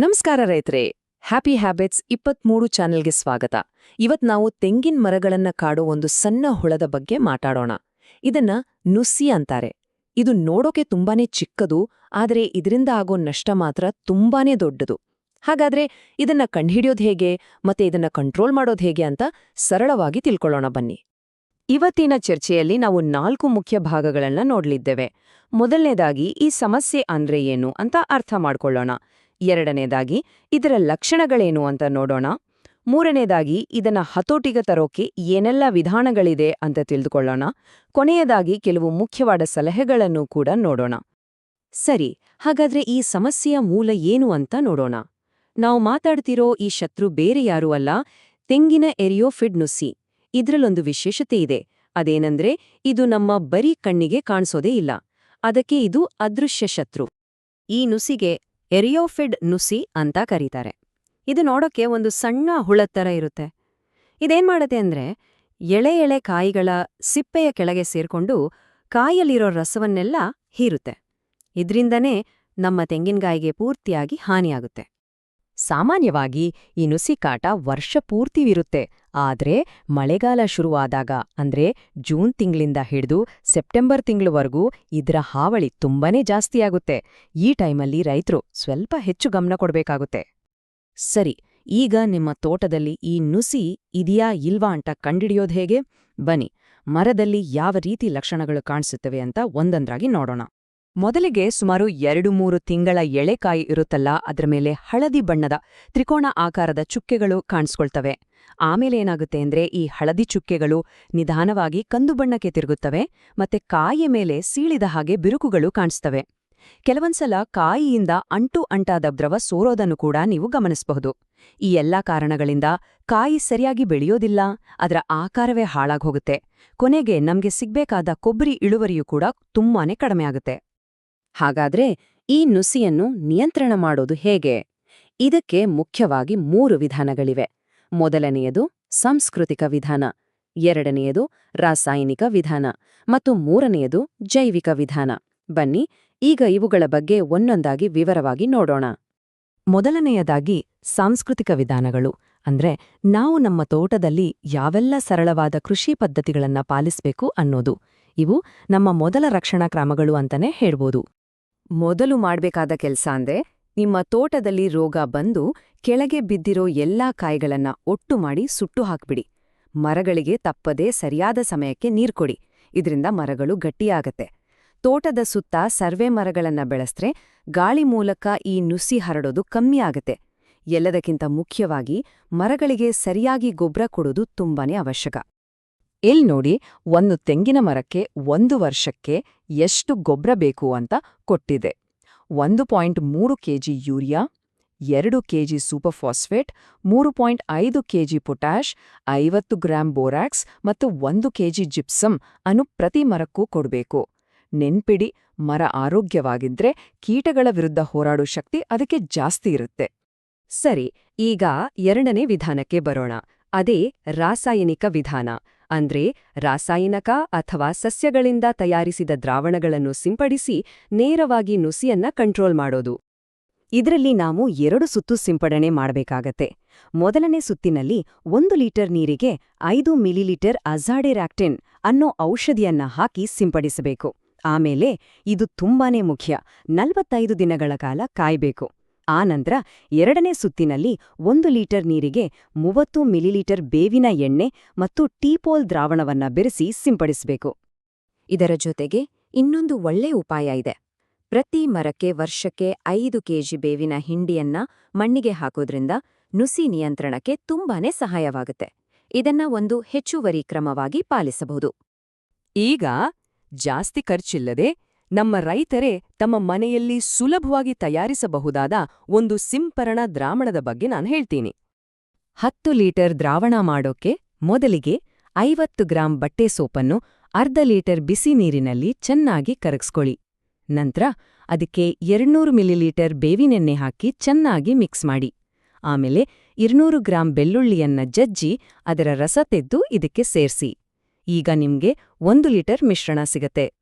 ನಮಸ್ಕಾರ ರೈತರೇ happy habits ಇಪ್ಪತ್ಮೂರು ಚಾನೆಲ್ಗೆ ಸ್ವಾಗತ. ಇವತ್ ನಾವು ತೆಂಗಿನ ಮರಗಳನ್ನ ಕಾಡೋ ಒಂದು ಸಣ್ಣ ಹುಳದ ಬಗ್ಗೆ ಮಾತಾಡೋಣ. ಇದನ್ನ ನುಸಿ ಅಂತಾರೆ. ಇದು ನೋಡೋಕೆ ತುಂಬಾನೇ ಚಿಕ್ಕದು, ಆದರೆ ಇದರಿಂದ ಆಗೋ ನಷ್ಟ ಮಾತ್ರ ತುಂಬಾನೇ ದೊಡ್ಡದು. ಹಾಗಾದ್ರೆ ಇದನ್ನ ಕಂಡುಹಿಡಿಯೋದು ಹೇಗೆ, ಮತ್ತೆ ಇದನ್ನ ಕಂಟ್ರೋಲ್ ಮಾಡೋದು ಹೇಗೆ ಅಂತ ಸರಳವಾಗಿ ತಿಳ್ಕೊಳ್ಳೋಣ ಬನ್ನಿ. ಇವತ್ತಿನ ಚರ್ಚೆಯಲ್ಲಿ ನಾವು ನಾಲ್ಕು ಮುಖ್ಯ ಭಾಗಗಳನ್ನ ನೋಡಲಿದ್ದೇವೆ. ಮೊದಲನೇದಾಗಿ ಈ ಸಮಸ್ಯೆ ಅಂದ್ರೆ ಏನು ಅಂತ ಅರ್ಥ ಮಾಡ್ಕೊಳ್ಳೋಣ. ಎರಡನೇದಾಗಿ, ಇದರ ಲಕ್ಷಣಗಳೇನು ಅಂತ ನೋಡೋಣ. ಮೂರನೇದಾಗಿ, ಇದನ್ನ ಹತೋಟಿಗೆ ತರೋಕೆ ಏನೆಲ್ಲ ವಿಧಾನಗಳಿದೆ ಅಂತ ತಿಳಿದುಕೊಳ್ಳೋಣ. ಕೊನೆಯದಾಗಿ, ಕೆಲವು ಮುಖ್ಯವಾದ ಸಲಹೆಗಳನ್ನು ಕೂಡ ನೋಡೋಣ. ಸರಿ, ಹಾಗಾದ್ರೆ ಈ ಸಮಸ್ಯೆಯ ಮೂಲ ಏನು ಅಂತ ನೋಡೋಣ. ನಾವು ಮಾತಾಡ್ತಿರೋ ಈ ಶತ್ರು ಬೇರೆ ಯಾರೂ ಅಲ್ಲ, ತೆಂಗಿನ ಎರಿಯೋಫಿಡ್ ನುಸಿ ಇದ್ರಲ್ಲೊಂದು ವಿಶೇಷತೆ ಇದೆ. ಅದೇನಂದ್ರೆ, ಇದು ನಮ್ಮ ಬರೀ ಕಣ್ಣಿಗೆ ಕಾಣಿಸೋದೇ ಇಲ್ಲ. ಅದಕ್ಕೆ ಇದು ಅದೃಶ್ಯ ಶತ್ರು. ಈ ನುಸಿಗೆ ಎರಿಯೋಫಿಡ್ ನುಸಿ ಅಂತ ಕರೀತಾರೆ. ಇದು ನೋಡೋಕೆ ಒಂದು ಸಣ್ಣ ಹುಳದ್ ಥರ ಇರುತ್ತೆ. ಇದೇನ್ ಮಾಡುತ್ತೆ ಅಂದ್ರೆ ಎಳೆ ಎಳೆ ಕಾಯಿಗಳ ಸಿಪ್ಪೆಯ ಕೆಳಗೆ ಸೇರ್ಕೊಂಡು ಕಾಯಲ್ಲಿರೋ ರಸವನ್ನೆಲ್ಲ ಹೀರುತ್ತೆ. ಇದ್ರಿಂದನೇ ನಮ್ಮ ತೆಂಗಿನಕಾಯಿಗೆ ಪೂರ್ತಿಯಾಗಿ ಹಾನಿಯಾಗುತ್ತೆ. ಸಾಮಾನ್ಯವಾಗಿ ಈ ನುಸಿ ಕಾಟ ವರ್ಷ ಪೂರ್ತಿವಿರುತ್ತೆ ಆದ್ರೆ ಮಳೆಗಾಲ ಶುರುವಾದಾಗ, ಅಂದ್ರೆ ಜೂನ್ ತಿಂಗಳಿಂದ ಹಿಡಿದು ಸೆಪ್ಟೆಂಬರ್ ತಿಂಗಳವರೆಗೂ ಇದರ ಹಾವಳಿ ತುಂಬಾನೇ ಜಾಸ್ತಿಯಾಗುತ್ತೆ. ಈ ಟೈಮಲ್ಲಿ ರೈತರು ಸ್ವಲ್ಪ ಹೆಚ್ಚು ಗಮನ ಕೊಡಬೇಕಾಗುತ್ತೆ. ಸರಿ, ಈಗ ನಿಮ್ಮ ತೋಟದಲ್ಲಿ ಈ ನುಸಿ ಇದೆಯಾ ಇಲ್ವಾ ಅಂತ ಕಂಡಿಡಿಯೋದ್ ಹೇಗೆ? ಬನ್ನಿ, ಮರದಲ್ಲಿ ಯಾವ ರೀತಿ ಲಕ್ಷಣಗಳು ಕಾಣಿಸುತ್ತವೆ ಅಂತ ಒಂದೊಂದ್ರಾಗಿ ನೋಡೋಣ. ಮೊದಲಿಗೆ ಸುಮಾರು ಎರಡು ಮೂರು ತಿಂಗಳ ಎಳೆಕಾಯಿ ಇರುತ್ತಲ್ಲ, ಅದರ ಮೇಲೆ ಹಳದಿ ಬಣ್ಣದ ತ್ರಿಕೋಣ ಆಕಾರದ ಚುಕ್ಕೆಗಳು ಕಾಣಿಸ್ಕೊಳ್ತವೆ. ಆಮೇಲೆ ಏನಾಗುತ್ತೆ ಅಂದ್ರೆ, ಈ ಹಳದಿ ಚುಕ್ಕೆಗಳು ನಿಧಾನವಾಗಿ ಕಂದು ಬಣ್ಣಕ್ಕೆ ತಿರುಗುತ್ತವೆ ಮತ್ತೆ ಕಾಯಿಯ ಮೇಲೆ ಸೀಳಿದ ಹಾಗೆ ಬಿರುಕುಗಳು ಕಾಣಿಸ್ತವೆ. ಕೆಲವೊಂದ್ಸಲ ಕಾಯಿಯಿಂದ ಅಂಟು ಅಂಟಾದ ದ್ರವ ಸೋರೋದನ್ನು ಕೂಡ ನೀವು ಗಮನಿಸಬಹುದು. ಈ ಎಲ್ಲಾ ಕಾರಣಗಳಿಂದ ಕಾಯಿ ಸರಿಯಾಗಿ ಬೆಳೆಯೋದಿಲ್ಲ, ಅದರ ಆಕಾರವೇ ಹಾಳಾಗೋಗುತ್ತೆ ಕೊನೆಗೆ ನಮಗೆ ಸಿಗ್ಬೇಕಾದ ಕೊಬ್ಬರಿ ಇಳುವರಿಯೂ ಕೂಡ ತುಂಬಾನೇ ಕಡಿಮೆ ಆಗುತ್ತೆ ಹಾಗಾದ್ರೆ ಈ ನುಸಿಯನ್ನು ನಿಯಂತ್ರಣ ಮಾಡೋದು ಹೇಗೆ? ಇದಕ್ಕೆ ಮುಖ್ಯವಾಗಿ ಮೂರು ವಿಧಾನಗಳಿವೆ. ಮೊದಲನೆಯದು ಸಾಂಸ್ಕೃತಿಕ ವಿಧಾನ, ಎರಡನೆಯದು ರಾಸಾಯನಿಕ ವಿಧಾನ, ಮತ್ತು ಮೂರನೆಯದು ಜೈವಿಕ ವಿಧಾನ. ಬನ್ನಿ, ಈಗ ಇವುಗಳ ಬಗ್ಗೆ ಒಂದೊಂದಾಗಿ ವಿವರವಾಗಿ ನೋಡೋಣ. ಮೊದಲನೆಯದಾಗಿ ಸಾಂಸ್ಕೃತಿಕ ವಿಧಾನಗಳು, ಅಂದ್ರೆ ನಾವು ನಮ್ಮ ತೋಟದಲ್ಲಿ ಯಾವೆಲ್ಲ ಸರಳವಾದ ಕೃಷಿ ಪದ್ಧತಿಗಳನ್ನ ಪಾಲಿಸಬೇಕು ಅನ್ನೋದು. ಇವು ನಮ್ಮ ಮೊದಲ ರಕ್ಷಣಾ ಕ್ರಮಗಳು ಅಂತಾನೆ ಹೇಳ್ಬೋದು. ಮೊದಲು ಮಾಡಬೇಕಾದ ಕೆಲಸ ಅಂದ್ರೆ ನಿಮ್ಮ ತೋಟದಲ್ಲಿ ರೋಗ ಬಂದು ಕೆಳಗೆ ಬಿದ್ದಿರೋ ಎಲ್ಲಾ ಕಾಯಿಗಳನ್ನ ಒಟ್ಟು ಮಾಡಿ ಸುಟ್ಟು ಹಾಕ್ಬಿಡಿ. ಮರಗಳಿಗೆ ತಪ್ಪದೇ ಸರಿಯಾದ ಸಮಯಕ್ಕೆ ನೀರ್ಕೊಡಿ ಇದರಿಂದ ಮರಗಳು ಗಟ್ಟಿಯಾಗತ್ತೆ. ತೋಟದ ಸುತ್ತ ಸರ್ವೆ ಮರಗಳನ್ನ ಬೆಳೆಸ್ರೆ ಗಾಳಿ ಮೂಲಕ ಈ ನುಸಿ ಹರಡೋದು ಕಮ್ಮಿ ಆಗತ್ತೆ. ಎಲ್ಲದಕ್ಕಿಂತ ಮುಖ್ಯವಾಗಿ ಮರಗಳಿಗೆ ಸರಿಯಾಗಿ ಗೊಬ್ಬರ ಕೊಡೋದು ತುಂಬಾನೇ ಅವಶ್ಯಕ. ಇಲ್ ನೋಡಿ ಒಂದು ತೆಂಗಿನ ಮರಕ್ಕೆ ಒಂದು ವರ್ಷಕ್ಕೆ ಎಷ್ಟು ಗೊಬ್ಬರ ಬೇಕು ಅಂತ ಕೊಟ್ಟಿದೆ. ಒಂದು ಪಾಯಿಂಟ್ ಮೂರು ಕೆಜಿ ಯೂರಿಯಾ, ಎರಡು ಕೆಜಿ ಸೂಪರ್ಫಾಸ್ಫೇಟ್ ಮೂರು ಪಾಯಿಂಟ್ ಐದು ಕೆಜಿ ಪೊಟ್ಯಾಷ್, ಐವತ್ತು ಗ್ರಾಂ ಬೋರಾಕ್ಸ್ ಮತ್ತು ಒಂದು ಕೆಜಿ ಜಿಪ್ಸಮ್ ಅನ್ನು ಪ್ರತಿ ಮರಕ್ಕೂ ಕೊಡಬೇಕು. ನೆನ್ಪಿಡಿ, ಮರ ಆರೋಗ್ಯವಾಗಿದ್ರೆ ಕೀಟಗಳ ವಿರುದ್ಧ ಹೋರಾಡೋ ಶಕ್ತಿ ಅದಕ್ಕೆ ಜಾಸ್ತಿ ಇರುತ್ತೆ. ಸರಿ, ಈಗ ಎರಡನೇ ವಿಧಾನಕ್ಕೆ ಬರೋಣ. ಅದೇ ರಾಸಾಯನಿಕ ವಿಧಾನ. ಅಂದ್ರೆ ರಾಸಾಯನಿಕ ಅಥವಾ ಸಸ್ಯಗಳಿಂದ ತಯಾರಿಸಿದ ದ್ರಾವಣಗಳನ್ನು ಸಿಂಪಡಿಸಿ ನೇರವಾಗಿ ನುಸಿಯನ್ನ ಕಂಟ್ರೋಲ್ ಮಾಡೋದು. ಇದರಲ್ಲಿ ನಾವು ಎರಡು ಸುತ್ತು ಸಿಂಪಡಣೆ ಮಾಡಬೇಕಾಗತ್ತೆ. ಮೊದಲನೇ ಸುತ್ತಿನಲ್ಲಿ ಒಂದು ಲೀಟರ್ ನೀರಿಗೆ ಐದು ಮಿಲಿಲೀಟರ್ ಅಝಾಡೆರಾಕ್ಟಿನ್ ಅನ್ನೋ ಔಷಧಿಯನ್ನ ಹಾಕಿ ಸಿಂಪಡಿಸಬೇಕು. ಆಮೇಲೆ ಇದು ತುಂಬಾನೇ ಮುಖ್ಯ. ನಲ್ವತ್ತೈದು ದಿನಗಳ ಕಾಲ ಕಾಯ್ಬೇಕು. ಆನಂತರ ಎರಡನೇ ಸುತ್ತಿನಲ್ಲಿ ಒಂದು ಲೀಟರ್ ನೀರಿಗೆ ಮೂವತ್ತು ಮಿಲಿಲೀಟರ್ ಬೇವಿನ ಎಣ್ಣೆ ಮತ್ತು ಟೀಪೋಲ್ ದ್ರಾವಣವನ್ನ ಬೆರೆಸಿ ಸಿಂಪಡಿಸಬೇಕು. ಇದರ ಜೊತೆಗೆ ಇನ್ನೊಂದು ಒಳ್ಳೆ ಉಪಾಯ ಇದೆ. ಪ್ರತಿ ಮರಕ್ಕೆ ವರ್ಷಕ್ಕೆ ಐದು ಕೆಜಿ ಬೇವಿನ ಹಿಂಡಿಯನ್ನ ಮಣ್ಣಿಗೆ ಹಾಕೋದ್ರಿಂದ ನುಸಿ ನಿಯಂತ್ರಣಕ್ಕೆ ತುಂಬಾನೇ ಸಹಾಯವಾಗುತ್ತೆ. ಇದನ್ನ ಒಂದು ಹೆಚ್ಚುವರಿ ಕ್ರಮವಾಗಿ ಪಾಲಿಸಬಹುದು. ಈಗ ಜಾಸ್ತಿ ಖರ್ಚಿಲ್ಲದೆ ನಮ್ಮ ರೈತರೇ ತಮ್ಮ ಮನೆಯಲ್ಲಿ ಸುಲಭವಾಗಿ ತಯಾರಿಸಬಹುದಾದ ಒಂದು ಸಿಂಪರಣ ದ್ರಾವಣದ ಬಗ್ಗೆ ನಾನು ಹೇಳ್ತೀನಿ. ಹತ್ತು ಲೀಟರ್ ದ್ರಾವಣ ಮಾಡೋಕೆ ಮೊದಲಿಗೆ ಐವತ್ತು ಗ್ರಾಂ ಬಟ್ಟೆ ಸೋಪನ್ನು ಅರ್ಧ ಲೀಟರ್ ಬಿಸಿ ನೀರಿನಲ್ಲಿ ಚೆನ್ನಾಗಿ ಕರಗಿಸ್ಕೊಳ್ಳಿ. ನಂತರ ಅದಕ್ಕೆ ಎರಡ್ನೂರು ಮಿಲಿಲೀಟರ್ ಬೇವಿನೆಣ್ಣೆ ಹಾಕಿ ಚೆನ್ನಾಗಿ ಮಿಕ್ಸ್ ಮಾಡಿ. ಆಮೇಲೆ ಇರ್ನೂರು ಗ್ರಾಂ ಬೆಳ್ಳುಳ್ಳಿಯನ್ನ ಜಜ್ಜಿ ಅದರ ರಸ ತೆದ್ದು ಇದಕ್ಕೆ ಸೇರ್ಸಿ. ಈಗ ನಿಮ್ಗೆ ಒಂದು ಲೀಟರ್ ಮಿಶ್ರಣ ಸಿಗತ್ತೆ.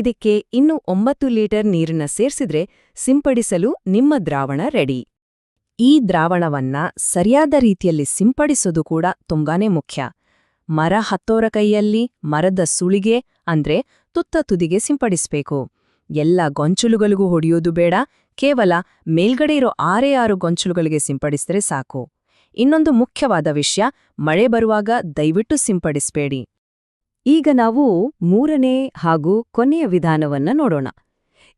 ಇದಕ್ಕೆ ಇನ್ನು ಒಂಬತ್ತು ಲೀಟರ್ ನೀರನ್ನ ಸೇರ್ಸಿದ್ರೆ ಸಿಂಪಡಿಸಲು ನಿಮ್ಮ ದ್ರಾವಣ ರೆಡಿ. ಈ ದ್ರಾವಣವನ್ನ ಸರಿಯಾದ ರೀತಿಯಲ್ಲಿ ಸಿಂಪಡಿಸೋದು ಕೂಡ ತುಂಬಾನೇ ಮುಖ್ಯ. ಮರ ಹತ್ತೋರ ಕೈಯಲ್ಲಿ, ಮರದ ಸುಳಿಗೆ, ಅಂದ್ರೆ ತುತ್ತ ತುದಿಗೆ ಸಿಂಪಡಿಸ್ಬೇಕು. ಎಲ್ಲ ಗೊಂಚಲುಗಳಿಗೂ ಹೊಡೆಯೋದು ಬೇಡ. ಕೇವಲ ಮೇಲ್ಗಡೆ ಇರೋ ಆರೇ ಆರು ಗೊಂಚಲುಗಳಿಗೆ ಸಿಂಪಡಿಸಿದ್ರೆ ಸಾಕು. ಇನ್ನೊಂದು ಮುಖ್ಯವಾದ ವಿಷಯ, ಮಳೆ ಬರುವಾಗ ದಯವಿಟ್ಟು ಸಿಂಪಡಿಸ್ಬೇಡಿ. ಈಗ ನಾವು ಮೂರನೇ ಹಾಗೂ ಕೊನೆಯ ವಿಧಾನವನ್ನ ನೋಡೋಣ.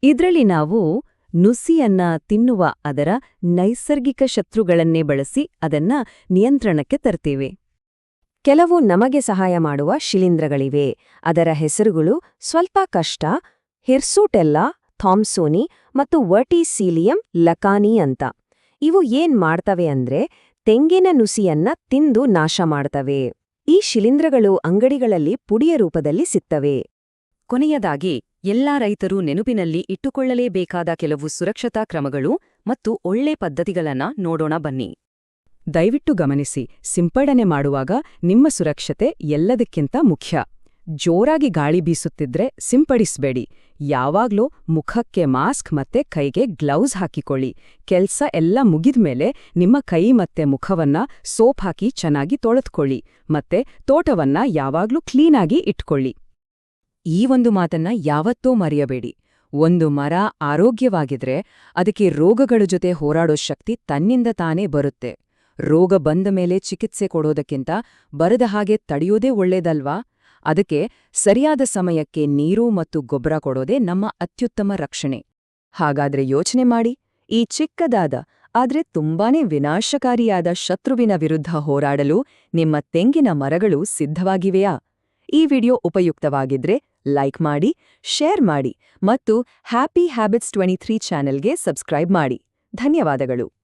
ಇದರಲ್ಲಿ ನಾವು ನುಸಿಯನ್ನ ತಿನ್ನುವ ಅದರ ನೈಸರ್ಗಿಕ ಶತ್ರುಗಳನ್ನೇ ಬಳಸಿ ಅದನ್ನ ನಿಯಂತ್ರಣಕ್ಕೆ ತರ್ತೇವೆ. ಕೆಲವು ನಮಗೆ ಸಹಾಯ ಮಾಡುವ ಶಿಲೀಂಧ್ರಗಳಿವೆ. ಅದರ ಹೆಸರುಗಳು ಸ್ವಲ್ಪ ಕಷ್ಟ, ಹಿರ್ಸೂಟೆಲ್ಲಾ, ಥಾಮ್ಸೋನಿ ಮತ್ತು ವರ್ಟಿಸೀಲಿಯಂ ಲಕಾನಿ ಅಂತ. ಇವು ಏನ್ ಮಾಡ್ತವೆ ಅಂದ್ರೆ ತೆಂಗಿನ ನುಸಿಯನ್ನ ತಿಂದು ನಾಶ ಮಾಡ್ತವೆ. ಈ ಶಿಲೀಂಧ್ರಗಳು ಅಂಗಡಿಗಳಲ್ಲಿ ಪುಡಿಯ ರೂಪದಲ್ಲಿ ಸಿಗ್ತವೆ. ಕೊನೆಯದಾಗಿ, ಎಲ್ಲಾ ರೈತರು ನೆನಪಿನಲ್ಲಿ ಇಟ್ಟುಕೊಳ್ಳಲೇಬೇಕಾದ ಕೆಲವು ಸುರಕ್ಷತಾ ಕ್ರಮಗಳು ಮತ್ತು ಒಳ್ಳೆ ಪದ್ಧತಿಗಳನ್ನ ನೋಡೋಣ ಬನ್ನಿ. ದಯವಿಟ್ಟು ಗಮನಿಸಿ, ಸಿಂಪಡಣೆ ಮಾಡುವಾಗ ನಿಮ್ಮ ಸುರಕ್ಷತೆ ಎಲ್ಲದಕ್ಕಿಂತ ಮುಖ್ಯ. ಜೋರಾಗಿ ಗಾಳಿ ಬೀಸುತ್ತಿದ್ರೆ ಸಿಂಪಡಿಸ್ಬೇಡಿ. ಯಾವಾಗ್ಲೂ ಮುಖಕ್ಕೆ ಮಾಸ್ಕ್ ಮತ್ತೆ ಕೈಗೆ ಗ್ಲೌಸ್ ಹಾಕಿಕೊಳ್ಳಿ. ಕೆಲ್ಸ ಎಲ್ಲ ಮುಗಿದ್ಮೇಲೆ ನಿಮ್ಮ ಕೈ ಮತ್ತೆ ಮುಖವನ್ನ ಸೋಪ್ ಹಾಕಿ ಚೆನ್ನಾಗಿ ತೊಳೆದುಕೊಳ್ಳಿ ಮತ್ತೆ ತೋಟವನ್ನ ಯಾವಾಗ್ಲೂ ಕ್ಲೀನಾಗಿ ಇಟ್ಕೊಳ್ಳಿ. ಈ ಒಂದು ಮಾತನ್ನ ಯಾವತ್ತೂ ಮರೆಯಬೇಡಿ. ಒಂದು ಮರ ಆರೋಗ್ಯವಾಗಿದ್ರೆ ಅದಕ್ಕೆ ರೋಗಗಳ ಜೊತೆ ಹೋರಾಡೋ ಶಕ್ತಿ ತನ್ನಿಂದ ತಾನೇ ಬರುತ್ತೆ. ರೋಗ ಬಂದ ಮೇಲೆ ಚಿಕಿತ್ಸೆ ಕೊಡೋದಕ್ಕಿಂತ ಬರದ ಹಾಗೆ ತಡೆಯೋದೇ ಒಳ್ಳೇದಲ್ವಾ? ಅದಕ್ಕೆ ಸರಿಯಾದ ಸಮಯಕ್ಕೆ ನೀರು ಮತ್ತು ಗೊಬ್ಬರ ಕೊಡೋದೇ ನಮ್ಮ ಅತ್ಯುತ್ತಮ ರಕ್ಷಣೆ. ಹಾಗಾದ್ರೆ ಯೋಚನೆ ಮಾಡಿ, ಈ ಚಿಕ್ಕದಾದ, ಆದ್ರೆ ತುಂಬಾನೇ ವಿನಾಶಕಾರಿಯಾದ ಶತ್ರುವಿನ ವಿರುದ್ಧ ಹೋರಾಡಲು ನಿಮ್ಮ ತೆಂಗಿನ ಮರಗಳು ಸಿದ್ಧವಾಗಿವೆಯಾ? ಈ ವಿಡಿಯೋ ಉಪಯುಕ್ತವಾಗಿದ್ರೆ ಲೈಕ್ ಮಾಡಿ, ಶೇರ್ ಮಾಡಿ ಮತ್ತು ಹ್ಯಾಪಿ ಹ್ಯಾಬಿಟ್ಸ್ ಟ್ವೆಂಟಿ ಚಾನೆಲ್ಗೆ ಸಬ್ಸ್ಕ್ರೈಬ್ ಮಾಡಿ. ಧನ್ಯವಾದಗಳು.